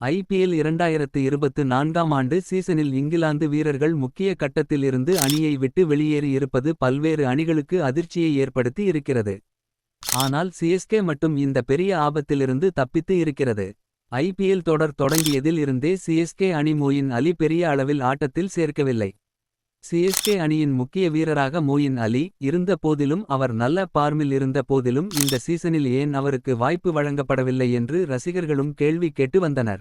IPL இரண்டாயிரத்து இருபத்து நான்காம் ஆண்டு சீசனில் இங்கிலாந்து வீரர்கள் முக்கிய கட்டத்தில் இருந்து அணியை விட்டு வெளியேறி இருப்பது பல்வேறு அணிகளுக்கு அதிர்ச்சியை ஏற்படுத்தி இருக்கிறது. ஆனால் சிஎஸ்கே மட்டும் இந்த பெரிய ஆபத்திலிருந்து தப்பித்து இருக்கிறது. ஐபிஎல் தொடர் தொடங்கியதில் இருந்தே சிஎஸ்கே அணி மோயின் அலி பெரிய அளவில் ஆட்டத்தில் சேர்க்கவில்லை. சிஎஸ்கே அணியின் முக்கிய வீரராக மோயின் அலி இருந்த போதிலும் அவர் நல்ல பார்மில் இருந்த போதிலும் இந்த சீசனில் ஏன் அவருக்கு வாய்ப்பு வழங்கப்படவில்லை என்று ரசிகர்களும் கேள்வி கேட்டு வந்தனர்.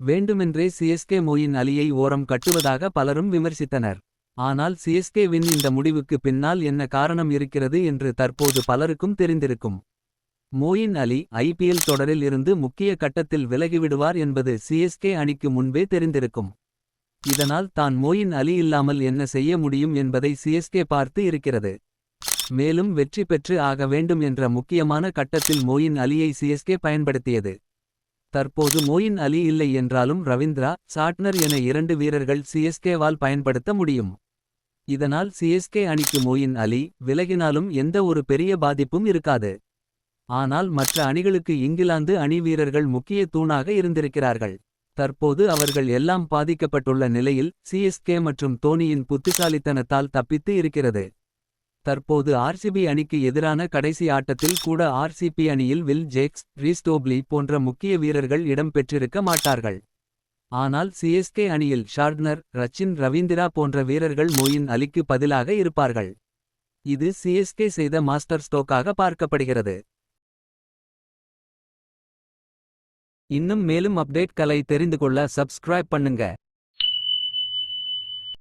வேண்டுமென்றே சிஎஸ்கே மோயின் அலியை ஓரம் கட்டுவதாக பலரும் விமர்சித்தனர். ஆனால் சிஎஸ்கே வின் இந்த முடிவுக்கு பின்னால் என்ன காரணம் இருக்கிறது என்று தற்போது பலருக்கும் தெரிந்திருக்கும். மோயின் அலி ஐபிஎல் தொடரில் இருந்து முக்கிய கட்டத்தில் விலகிவிடுவார் என்பது சிஎஸ்கே அணிக்கு முன்பே தெரிந்திருக்கும். இதனால் தான் மோயின் அலி இல்லாமல் என்ன செய்ய முடியும் என்பதை சிஎஸ்கே பார்த்து இருக்கிறது. மேலும் வெற்றி பெற்று ஆக வேண்டும் என்ற முக்கியமான கட்டத்தில் மோயின் அலியை சிஎஸ்கே பயன்படுத்தியது. தற்போது மோயின் அலி இல்லை என்றாலும் ரவீந்திரா சாட்னர் என இரண்டு வீரர்கள் சிஎஸ்கேவால் பயன்படுத்த முடியும். இதனால் சிஎஸ்கே அணிக்கு மோயின் அலி விலகினாலும் எந்த ஒரு பெரிய பாதிப்பும் இருக்காது. ஆனால் மற்ற அணிகளுக்கு இங்கிலாந்து அணி வீரர்கள் முக்கிய தூணாக இருந்திருக்கிறார்கள். தற்போது அவர்கள் எல்லாம் பாதிக்கப்பட்டுள்ள நிலையில் சிஎஸ்கே மற்றும் தோனியின் புத்திசாலித்தனத்தால் தப்பித்து இருக்கிறது. தற்போது ஆர்சிபி அணிக்கு எதிரான கடைசி ஆட்டத்தில் கூட ஆர்சிபி அணியில் வில் ஜேக்ஸ் ரீஸ்டோப்லி போன்ற முக்கிய வீரர்கள் இடம் பெற்றிருக்க மாட்டார்கள். ஆனால் சிஎஸ்கே அணியில் ஷார்ட்னர் ரச்சின் ரவீந்திரா போன்ற வீரர்கள் மோயின் அலிக்கு பதிலாக இருப்பார்கள். இது சிஎஸ்கே செய்த மாஸ்டர் ஸ்டோக்காக பார்க்கப்படுகிறது. இன்னும் மேலும் அப்டேட்களை தெரிந்து கொள்ள சப்ஸ்கிரைப் பண்ணுங்க.